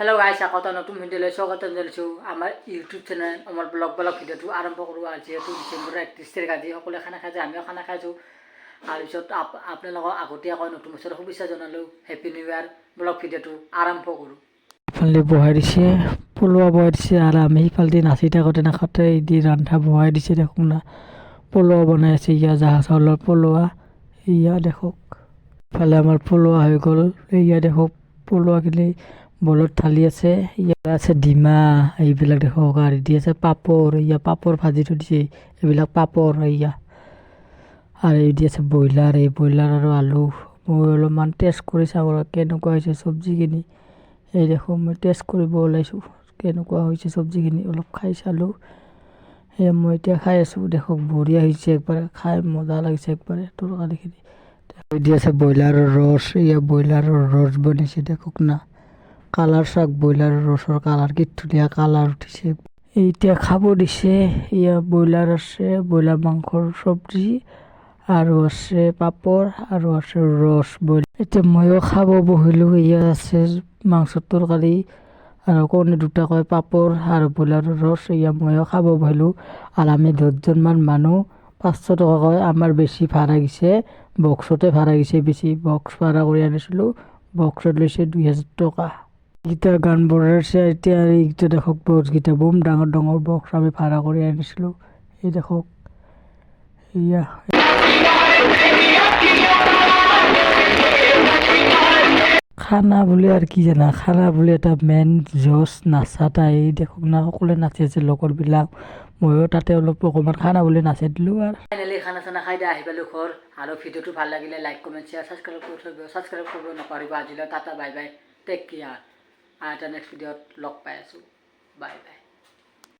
Hello' গাইছ আকৌ এটা নতুন ভিডিঅ'লৈ স্বাগতম জনাইছোঁ আমাৰ ইউটিউব চেনেল আমাৰ ব্লগ ব্লগ ভিডিঅ'টো আৰম্ভ কৰোঁ আৰু যিহেতু ডিচেম্বৰৰ একত্ৰিছ তাৰিখ, আজি সকলোৱে খানা খাইছে আমিও খানা খাইছোঁ। তাৰপিছত আপ আপোনালোকক আগতীয়াকৈ নতুন বছৰৰ শুভেচ্ছা জনালোঁ। হেপী নিউ ইয়াৰ ব্লগ ভিডিঅ'টো আৰম্ভ কৰোঁ। ইফালে বহাই দিছে, পলোৱা বহাই দিছে, আৰু আমি সিফালেদি নাচি থাকোঁতে নাখাওঁতে দি ৰন্ধা বহাই দিছে, দেখোন না, পলোৱা বনাই আছে ইয়া জাহা চাউলৰ পলোৱা, ইয়া দেখক। ইফালে আমাৰ পলোৱা হৈ গ'ল, ইয়া দেখক পলোৱাখিনি বলত ঢালি আছে, ইয়াত আছে ডিমা, এইবিলাক দেখক আৰু দি আছে পাপৰ ইয়া পাপৰ ভাজি থৈ দিছে, এইবিলাক পাপৰ ইয়া আৰু এই দি আছে ব্ৰইলাৰ, এই ব্ৰইলাৰ আৰু আলু। মই অলপমান টেষ্ট কৰি চাওঁ কেনেকুৱা হৈছে চব্জিখিনি। এই দেখোন মই টেষ্ট কৰিব ওলাইছোঁ, কেনেকুৱা হৈছে চব্জিখিনি, অলপ খাই চালোঁ। সেয়া মই এতিয়া খাই আছোঁ দেখক বঢ়িয়া হৈছে একবাৰে, খাই মজা লাগিছে একবাৰে, তৰকাৰীখিনি। দি আছে ব্ৰইলাৰৰ ৰস এয়া ব্ৰইলাৰৰ ৰস বনিছে, দেখক না। কালাৰ চাওক ব্ৰইলাৰৰ ৰসৰ কালাৰ কি ধুনীয়া কালাৰ উঠিছে। এতিয়া খাব দিছে এয়া ব্ৰইলাৰ আছে ব্ৰইলাৰ মাংসৰ চব্জি আৰু আছে পাপৰ আৰু আছে ৰস বইল এতিয়া ময়ো খাব বহিলোঁ এয়া আছে মাংসৰ তৰকাৰী আৰু কণী দুটাকৈ পাপৰ আৰু ব্ৰইলাৰৰ ৰস এয়া ময়ো খাব বহিলোঁ। আৰু আমি দহজনমান মানুহ পাঁচশো টকাকৈ আমাৰ বেছি ভাড়া গৈছে, বক্সতে ভাড়া গৈছে বেছি বক্স ভাড়া কৰি আনিছিলোঁ, বক্সত লৈছে দুই হাজাৰ টকা। এইকেইটা গান বজাইছে এতিয়া এইকেইটা দেখক বক্সকেইটা বম ডাঙৰ ডাঙৰ বক্স আমি ভাড়া কৰি আনিছিলোঁ। এই দেখক এয়া খানা বুলি আৰু কি জানা? খানা বুলি এটা মেইন জচ নাচাটা এই দেখোন না, সকলোৱে নাচি আছে, লগৰবিলাক। ময়ো তাতে অলপ অকণমান খানা বুলি নাচাই দিলোঁ আৰু। ফাইনেলি খানা চানা খাই দিয়া, আহি পালোঁ ঘৰ। আৰু ভিডিঅ'টো ভালো লাগিলে লাইক কমেণ্ট শ্বেয়াৰ ছাবস্ক্ৰাইব কৰি থৈ ছাবস্ক্ৰাইব কৰিব নকৰিব আজিলৈ। Ta ta bye bye take care আৰু এটা নেক্সট ভিডিঅ'ত লগ পাই আছোঁ বাই বাই